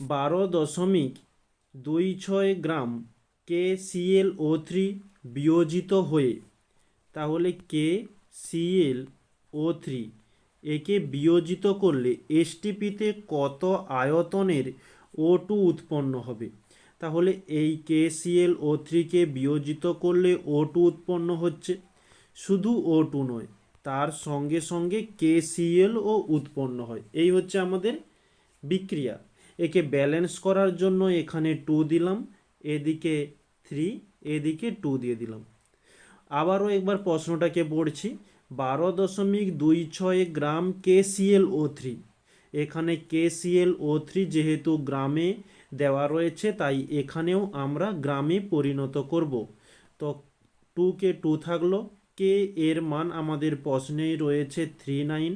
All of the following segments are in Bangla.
বারো দশমিক দুই ছয় গ্রাম কে সিএল ও থ্রি বিয়োজিত হয়ে, তাহলে কে সিএল ও থ্রি একে বিয়োজিত করলে এসটিপিতে কত আয়তনের ও টু উৎপন্ন হবে? তাহলে এই কে সিএল ও থ্রিকে বিয়োজিত করলে ও টু উৎপন্ন হচ্ছে। শুধু ও টু নয়, তার সঙ্গে সঙ্গে কে সিএল ও উৎপন্ন হয়। এই হচ্ছে আমাদের বিক্রিয়া। একে ব্যালেন্স করার জন্য এখানে টু দিলাম, এদিকে থ্রি এদিকে টু দিয়ে দিলাম। আবারও একবার প্রশ্নটাকে পড়ছি, বারো দশমিক দুই ছয় গ্রাম কেসিএল ও থ্রি এখানে কেসিএল ও থ্রি যেহেতু গ্রামে দেওয়া রয়েছে, তাই এখানেও আমরা গ্রামে পরিণত করব। তো টু কে টু থাকল কে এর মান আমাদের প্রশ্নেই রয়েছে থ্রি নাইন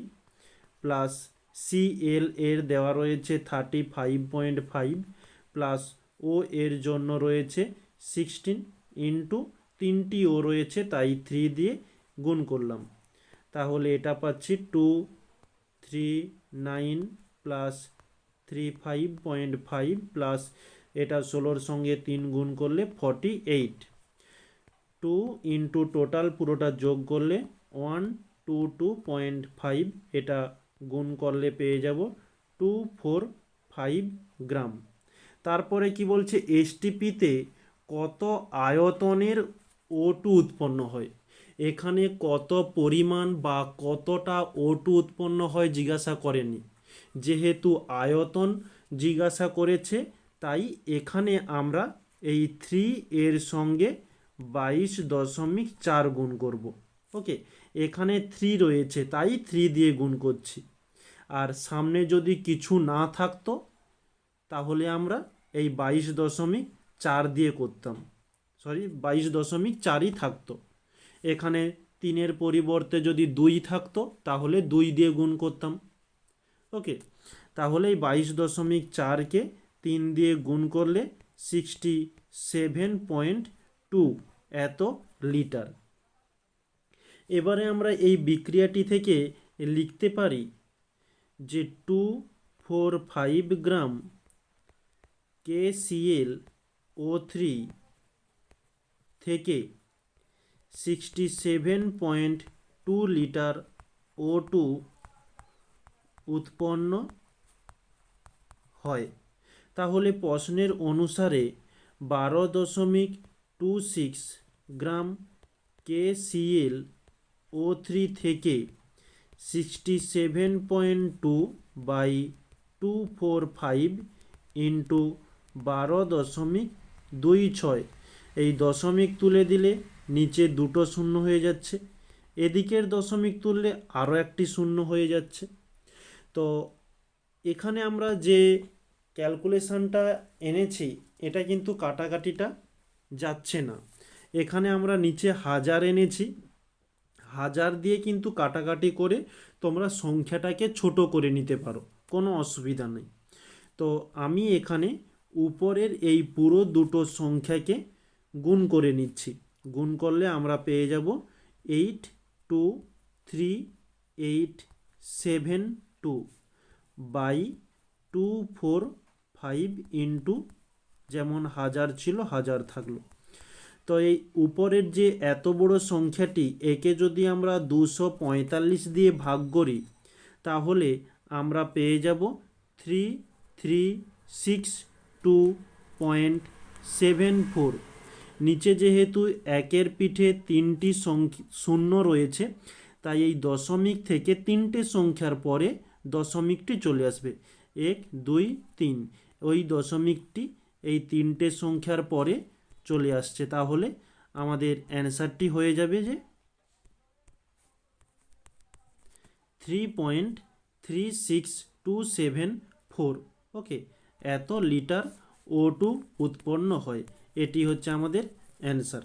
প্লাস সিএল এর দেওয়া রয়েছে thirty five point five plus O এর জন্য রয়েছে সিক্সটিন ইন্টু তিনটি ও রয়েছে, তাই থ্রি দিয়ে গুণ করলাম। তাহলে এটা পাচ্ছি two three nine plus three five point five plus এটা ষোলোর সঙ্গে তিন গুণ করলে forty eight two into total পুরোটা যোগ করলে one two two point five এটা গুণ করলে পেয়ে যাব টু ফোর ফাইভ গ্রাম। তারপরে কি বলছে? এসটিপিতে কত আয়তনের ও টু উৎপন্ন হয়? এখানে কত পরিমাণ বা কতটা ও টু উৎপন্ন হয় জিজ্ঞাসা করেনি। যেহেতু আয়তন জিজ্ঞাসা করেছে, তাই এখানে আমরা এই থ্রি এর সঙ্গে বাইশ দশমিক চার গুণ করব। ওকে, এখানে থ্রি রয়েছে, তাই থ্রি দিয়ে গুণ করছি। আর সামনে যদি কিছু না থাকতো, তাহলে আমরা এই বাইশ দশমিক চার দিয়ে করতাম। সরি বাইশ দশমিক চারই থাকতো। এখানে তিনের পরিবর্তে যদি দুই থাকতো, তাহলে দুই দিয়ে গুণ করতাম। ওকে, তাহলে এই বাইশ দশমিক চারকে তিন দিয়ে গুণ করলে সিক্সটি সেভেন পয়েন্ট টু এত লিটার। এবারে আমরা এই বিক্রিয়াটি থেকে লিখতে পারি যে two four five gram K CL O three থেকে sixty seven point two litre O two উৎপন্ন হয়। তাহলে প্রশ্নের অনুসারে বারো দশমিক two six gram K CL O three থেকে sixty seven point two by two four five into বারো দশমিক দুই ছয় এই দশমিক তুলে দিলে নিচে দুটো শূন্য হয়ে যাচ্ছে। এদিকের দশমিক তুললে আরও একটি শূন্য হয়ে যাচ্ছে। তো এখানে আমরা যে ক্যালকুলেশানটা এনেছি, এটা কিন্তু কাটাকাটিটা যাচ্ছে না। এখানে আমরা নিচে হাজার এনেছি। হাজার দিয়ে কিন্তু কাটাকাটি করে তোমরা সংখ্যাটাকে ছোট করে নিতে পারো, কোনো অসুবিধা নেই। তো আমি এখানে উপরের এই পুরো দুটো সংখ্যাকে গুণ করে নিচ্ছি। গুণ করলে আমরা পেয়ে যাব eight two three eight seven two by two four five into, যেমন হাজার ছিল হাজার থাকল। তো এই উপরের যে এত বড় সংখ্যাটি, একে যদি আমরা দুশো পঁয়তাল্লিশ দিয়ে ভাগ করি, তাহলে আমরা পেয়ে যাব three three six two point seven four. নিচে যেহেতু একের পিঠে তিনটি শূন্য রয়েছে, তাই এই দশমিক থেকে তিনটে সংখ্যার পরে দশমিকটি চলে আসবে। এক, দুই, তিন। ওই দশমিকটি এই তিনটে সংখ্যার পরে চলে আসছে, তাহলে আমাদের অ্যান্সারটি হয়ে যাবে যে three point three six two seven four okay, এত লিটার ও টু উৎপন্ন হয়, এটি হচ্ছে আমাদের অ্যান্সার।